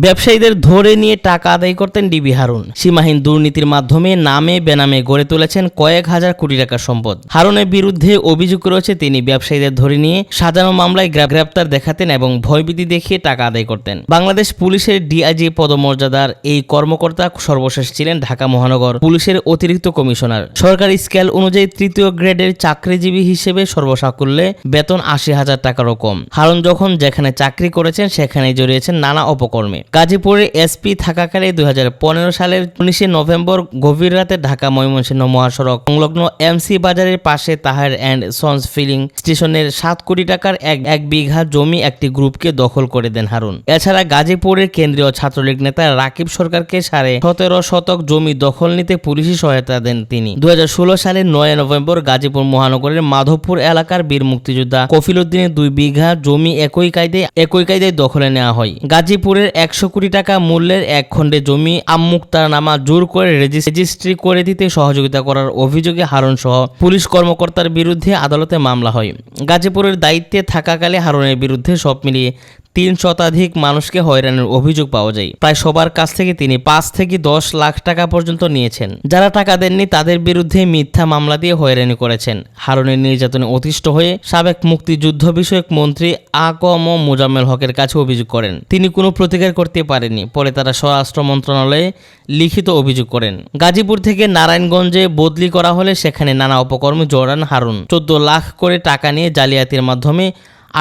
ব্যবসায়ীদের ধরে নিয়ে টাকা আদায় করতেন ডিবি হারুন। সীমাহীন দুর্নীতির মাধ্যমে নামে বেনামে গড়ে তুলেছেন কয়েক হাজার কোটি টাকার সম্পদ। হারুনের বিরুদ্ধে অভিযোগ রয়েছে, তিনি ব্যবসায়ীদের ধরে নিয়ে সাজানো মামলায় গ্রেপ- গ্রেপ্তার দেখাতেন এবং ভয়ভীতি দেখিয়ে টাকা আদায় করতেন। বাংলাদেশ পুলিশের ডিআইজি পদমর্যাদার এই কর্মকর্তা সর্বশেষ ছিলেন ঢাকা মহানগর পুলিশের অতিরিক্ত কমিশনার। সরকারি স্কেল অনুযায়ী তৃতীয় গ্রেডের চাকরিজীবী হিসেবে সর্বসাকুল্যে বেতন আশি হাজার টাকারও কম। হারুন যখন যেখানে চাকরি করেছেন সেখানে জড়িয়েছেন নানা অপকর্মে। গাজীপুরে এসপি থাকাকালে দুই হাজার পনেরো সালের উনিশে নভেম্বর গভীর রাতে ঢাকা ময়মনসিংহ মহাসড়ক সংলগ্ন এমসি বাজারের পাশে তাহার অ্যান্ড সন্স ফিলিং স্টেশনের সাত কোটি টাকার এক এক বিঘা জমি একটি গ্রুপকে দখল করে দেন হারুন। এছাড়া গাজীপুরের কেন্দ্রীয় ছাত্রলীগ নেতা রাকিব সরকারকে সাড়ে সতেরো শতক জমি দখল নিতে পুলিশি সহায়তা দেন তিনি। দু হাজার ষোলো সালের নয় নভেম্বর গাজীপুর মহানগরের মাধবপুর এলাকার বীর মুক্তিযোদ্ধা কফিল উদ্দিনের দুই বিঘা জমি একই কায়দায় একই কায়দায় দখলে নেওয়া হয়। গাজীপুরের একশো কোটি টাকা মূল্যের এক খণ্ডে জমি আমুক্তার নামা জোর করে রেজিস- রেজিস্ট্রি করে দিতে সহযোগিতা করার অভিযোগে হারুন সহ পুলিশ কর্মকর্তার বিরুদ্ধে আদালতে মামলা হয়। গাজীপুরের দায়িত্বে থাকাকালে হারুনের বিরুদ্ধে সব মিলিয়ে তিন শতাধিক মানুষকে হয়রানির অভিযোগ পাওয়া যায়। প্রায় সবার কাছ থেকে তিনি পাঁচ থেকে দশ লাখ টাকা পর্যন্ত নিয়েছেন। যারা টাকা দেননি, তাদের বিরুদ্ধে মিথ্যা মামলা দিয়ে হয়রানি করেছেন। হারুনের নির্যাতনে অতিষ্ঠ হয়ে সাবেক মুক্তিযুদ্ধ বিষয়ক মন্ত্রী আকম মোজাম্মেল হকের কাছে অভিযোগ করেন। তিনি কোনো প্রতিকার করতে পারেননি, পরে তারা স্বরাষ্ট্র মন্ত্রণালয়ে লিখিত অভিযোগ করেন। গাজীপুর থেকে নারায়ণগঞ্জে বদলি করা হলে সেখানে নানা অপকর্মে জড়ান হারুন। চোদ্দ লাখ করে টাকা নিয়ে জালিয়াতির মাধ্যমে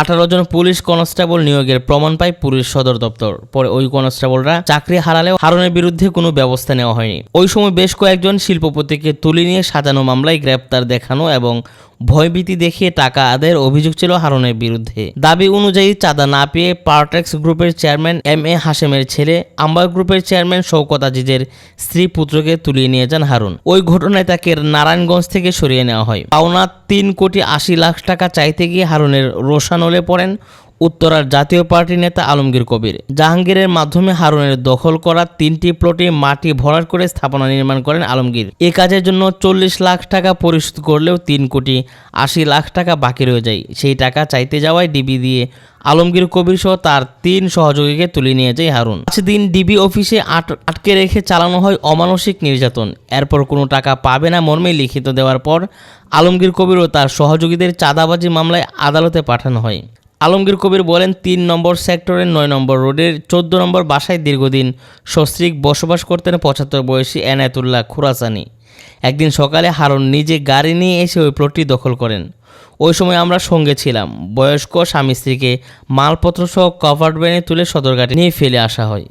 আঠারো জন পুলিশ কনস্টেবল নিয়োগের প্রমাণ পায় পুলিশ সদর দপ্তর। পরে ওই কনস্টেবলরা চাকরি হারালেও হারনের বিরুদ্ধে কোনো ব্যবস্থা নেওয়া হয়নি। ওই সময় বেশ কয়েকজন শিল্পপতিকে তুলে নিয়ে সাজানো মামলায় গ্রেপ্তার দেখানো এবং ভয়ভীতি দেখিয়ে টাকা আদায়ের অভিযোগ ছিল হারুনের বিরুদ্ধে। দাবি অনুযায়ী চাঁদা না পেয়ে পার্টেক্স গ্রুপের চেয়ারম্যান এম এ হাশেমের ছেলে আম্বার গ্রুপের চেয়ারম্যান শওকত আজিজের স্ত্রী পুত্রকে তুলিয়ে নিয়ে যান হারুন। ওই ঘটনায় তাকে নারায়ণগঞ্জ থেকে সরিয়ে নেওয়া হয়। পাওনা তিন কোটি আশি লাখ টাকা চাইতে গিয়ে হারুনের রোশানলে পড়েন উত্তরার জাতীয় পার্টি নেতা আলমগীর কবির। জাহাঙ্গীরের মাধ্যমে হারুনের দখল করা তিনটি প্লটে মাটি ভরাট করে স্থাপনা নির্মাণ করেন আলমগীর। এ কাজের জন্য চল্লিশ লাখ টাকা পরিশোধ করলেও তিন কোটি আশি লাখ টাকা বাকি রয়ে যায়। সেই টাকা চাইতে যাওয়ায় ডিবি দিয়ে আলমগীর কবির সহ তার তিন সহযোগীকে তুলে নিয়ে যায় হারুন। পাঁচ দিন ডিবি অফিসে আট- আটকে রেখে চালানো হয় অমানসিক নির্যাতন। এরপর কোনো টাকা পাবে না মর্মে লিখিত দেওয়ার পর আলমগীর কবির ও তার সহযোগীদের চাঁদাবাজি মামলায় আদালতে পাঠানো হয়। আলমগীর কবির বলেন, তিন নম্বর সেক্টরের নয় নম্বর রোডের চোদ্দ নম্বর বাসায় দীর্ঘদিন সস্ত্রীক বসবাস করতেন পঁচাত্তর বয়সী এনায়তুল্লাহ খুরাসানি। একদিন সকালে হারুন নিজে গাড়ি নিয়ে এসে ওই প্লটটি দখল করেন। ওই সময় আমরা সঙ্গে ছিলাম। বয়স্ক স্বামী স্ত্রীকে মালপত্র সহ কভার্ড ভ্যানে তুলে সদরঘাটে নিয়ে ফেলে আসা হয়।